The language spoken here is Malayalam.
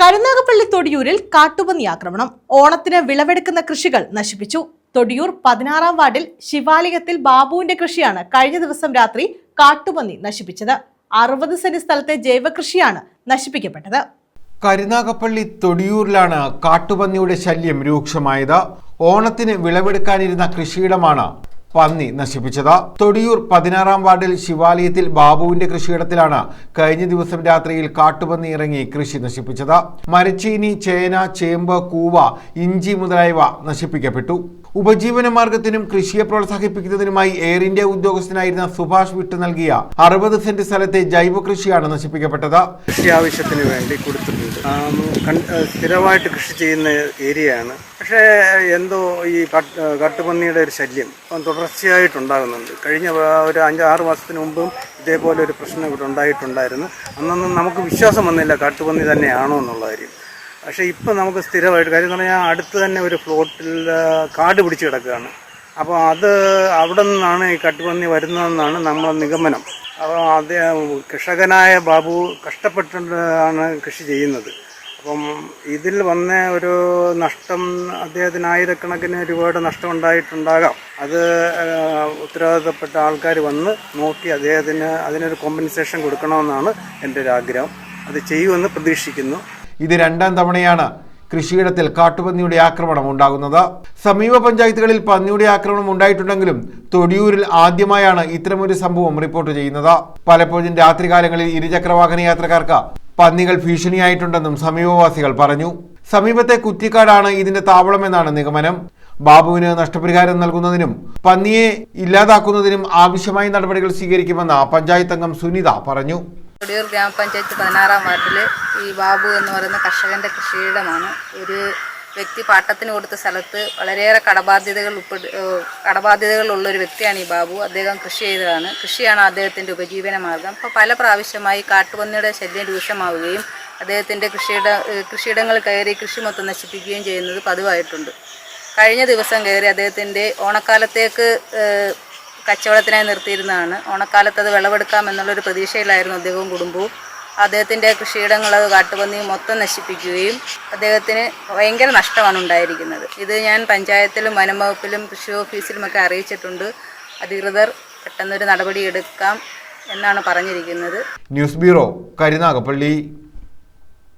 കരുനാഗപ്പള്ളി തൊടിയൂരിൽ കാട്ടുപന്നി ആക്രമണം. ഓണത്തിന് വിളവെടുക്കുന്ന കൃഷികൾ നശിപ്പിച്ചു. തൊടിയൂർ പതിനാറാം വാർഡിൽ ശിവാലയത്തിൽ ബാബുവിന്റെ കൃഷിയാണ് കഴിഞ്ഞ ദിവസം രാത്രി കാട്ടുപന്നി നശിപ്പിച്ചത്. അറുപത് സെന്റ് സ്ഥലത്തെ ജൈവകൃഷിയാണ് നശിപ്പിക്കപ്പെട്ടത്. കരുനാഗപ്പള്ളി തൊടിയൂരിലാണ് കാട്ടുപന്നിയുടെ ശല്യം രൂക്ഷമായത്. ഓണത്തിന് വിളവെടുക്കാനിരുന്ന കൃഷിയിടമാണ് പന്നി നശിപ്പിച്ചത്. തൊടിയൂർ പതിനാറാം വാർഡിൽ ശിവാലയത്തിൽ ബാബുവിന്റെ കൃഷിയിടത്തിലാണ് കഴിഞ്ഞ ദിവസം രാത്രിയിൽ കാട്ടുപന്നി ഇറങ്ങി കൃഷി നശിപ്പിച്ചത്. മരച്ചീനി ചേന ചേമ്പ് കൂവ ഇഞ്ചി മുതലായവ നശിപ്പിക്കപ്പെട്ടു. ഉപജീവന മാർഗത്തിനും കൃഷിയെ പ്രോത്സാഹിപ്പിക്കുന്നതിനുമായി എയർ ഇന്ത്യ ഉദ്യോഗസ്ഥനായിരുന്ന സുഭാഷ് വിട്ടു നൽകിയ അറുപത് സെന്റ് സ്ഥലത്തെ ജൈവ കൃഷിയാണ് നശിപ്പിക്കപ്പെട്ടത്. കൃഷി ആവശ്യത്തിന് വേണ്ടി കൊടുത്തിട്ടുണ്ട്. സ്ഥിരമായിട്ട് കൃഷി ചെയ്യുന്ന ഏരിയയാണ്. പക്ഷേ എന്തോ ഈ കട്ട് കട്ടുപന്നിയുടെ ഒരു ശല്യം തുടർച്ചയായിട്ടുണ്ടാകുന്നുണ്ട്. കഴിഞ്ഞ ഒരു അഞ്ച് ആറ് മാസത്തിന് മുമ്പും ഇതേപോലെ ഒരു പ്രശ്നം ഇവിടെ ഉണ്ടായിട്ടുണ്ടായിരുന്നു. അന്നൊന്നും നമുക്ക് വിശ്വാസം വന്നില്ല കാട്ടുപന്നി തന്നെയാണോ എന്നുള്ള കാര്യം. പക്ഷേ ഇപ്പം നമുക്ക് സ്ഥിരമായിട്ട് കാര്യം എന്ന് പറഞ്ഞാൽ അടുത്ത് തന്നെ ഒരു ഫ്ലോട്ടിൽ കാട് പിടിച്ച് കിടക്കുകയാണ്. അപ്പോൾ അത് അവിടെ നിന്നാണ് ഈ കട്ടുപന്നി വരുന്നതെന്നാണ് നമ്മുടെ നിഗമനം. അപ്പോൾ അത് കൃഷകനായ ബാബു കഷ്ടപ്പെട്ടാണ് കൃഷി ചെയ്യുന്നത്. അപ്പം ഇതിൽ വന്ന ഒരു നഷ്ടം അദ്ദേഹത്തിന് ആയിരക്കണക്കിന് രൂപയുടെ നഷ്ടം ഉണ്ടായിട്ടുണ്ടാകാം. അത് ഉത്തരവാദിത്തപ്പെട്ട ആൾക്കാർ വന്ന് നോക്കി അദ്ദേഹത്തിന് അതിനൊരു കോമ്പൻസേഷൻ കൊടുക്കണമെന്നാണ് എന്റെ ഒരു ആഗ്രഹം അത് ചെയ്യുമെന്ന് പ്രതീക്ഷിക്കുന്നു. ഇത് രണ്ടാം തവണയാണ് കൃഷിയിടത്തിൽ കാട്ടുപന്നിയുടെ ആക്രമണം ഉണ്ടാകുന്നത്. സമീപ പഞ്ചായത്തുകളിൽ പന്നിയുടെ ആക്രമണം ഉണ്ടായിട്ടുണ്ടെങ്കിലും തൊടിയൂരിൽ ആദ്യമായാണ് ഇത്തരമൊരു സംഭവം റിപ്പോർട്ട് ചെയ്യുന്നത്. പലപ്പോഴും രാത്രികാലങ്ങളിൽ ഇരുചക്രവാഹന യാത്രക്കാർക്ക് പന്നികൾ ഭീഷണിയായിട്ടുണ്ടെന്നും സമീപവാസികൾ പറഞ്ഞു. സമീപത്തെ കുറ്റിക്കാടാണ് ഇതിന്റെ താവളമെന്നാണ് നിഗമനം. ബാബുവിന് നഷ്ടപരിഹാരം നൽകുന്നതിനും പന്നിയെ ഇല്ലാതാക്കുന്നതിനും ആവശ്യമായ നടപടികൾ സ്വീകരിക്കുമെന്ന് പഞ്ചായത്ത് അംഗം സുനിത പറഞ്ഞു. കൊടിയൂർ ഗ്രാമപഞ്ചായത്ത് പതിനാറാം വാർഡിൽ ഈ ബാബു എന്ന് പറയുന്ന കർഷകന്റെ കൃഷിയിടമാണ്. ഒരു വ്യക്തി പാട്ടത്തിന് കൊടുത്ത സ്ഥലത്ത് വളരെയേറെ കടബാധ്യതകൾ ഉൾപ്പെട്ട് ഏഹ് കടബാധ്യതകളുള്ള ഒരു വ്യക്തിയാണ് ഈ ബാബു. അദ്ദേഹം കൃഷി ചെയ്തതാണ്. കൃഷിയാണ് അദ്ദേഹത്തിന്റെ ഉപജീവന മാർഗം. അപ്പോൾ പല പ്രാവശ്യമായി കാട്ടുപന്നിയുടെ ശല്യം രൂക്ഷമാവുകയും അദ്ദേഹത്തിന്റെ കൃഷിയിട കൃഷിയിടങ്ങൾ കയറി കൃഷി മൊത്തം നശിപ്പിക്കുകയും ചെയ്യുന്നത് പതിവായിട്ടുണ്ട്. കഴിഞ്ഞ ദിവസം കയറി അദ്ദേഹത്തിന്റെ ഓണക്കാലത്തേക്ക് കച്ചവടത്തിനായി നിർത്തിയിരുന്നതാണ്. ഓണക്കാലത്ത് അത് വിളവെടുക്കാം എന്നുള്ളൊരു പ്രതീക്ഷയിലായിരുന്നു അദ്ദേഹവും കുടുംബവും. അദ്ദേഹത്തിന്റെ കൃഷിയിടങ്ങൾ കാട്ടുപന്നി മൊത്തം നശിപ്പിക്കുകയും അദ്ദേഹത്തിന് ഭയങ്കര നഷ്ടമാണ് ഉണ്ടായിരിക്കുന്നത്. ഇത് ഞാൻ പഞ്ചായത്തിലും വനംവകുപ്പിലും കൃഷി ഓഫീസിലുമൊക്കെ അറിയിച്ചിട്ടുണ്ട്. അധികൃതർ പെട്ടെന്നൊരു നടപടിയെടുക്കാം എന്നാണ് പറഞ്ഞിരിക്കുന്നത്. News bureau Karunagappally.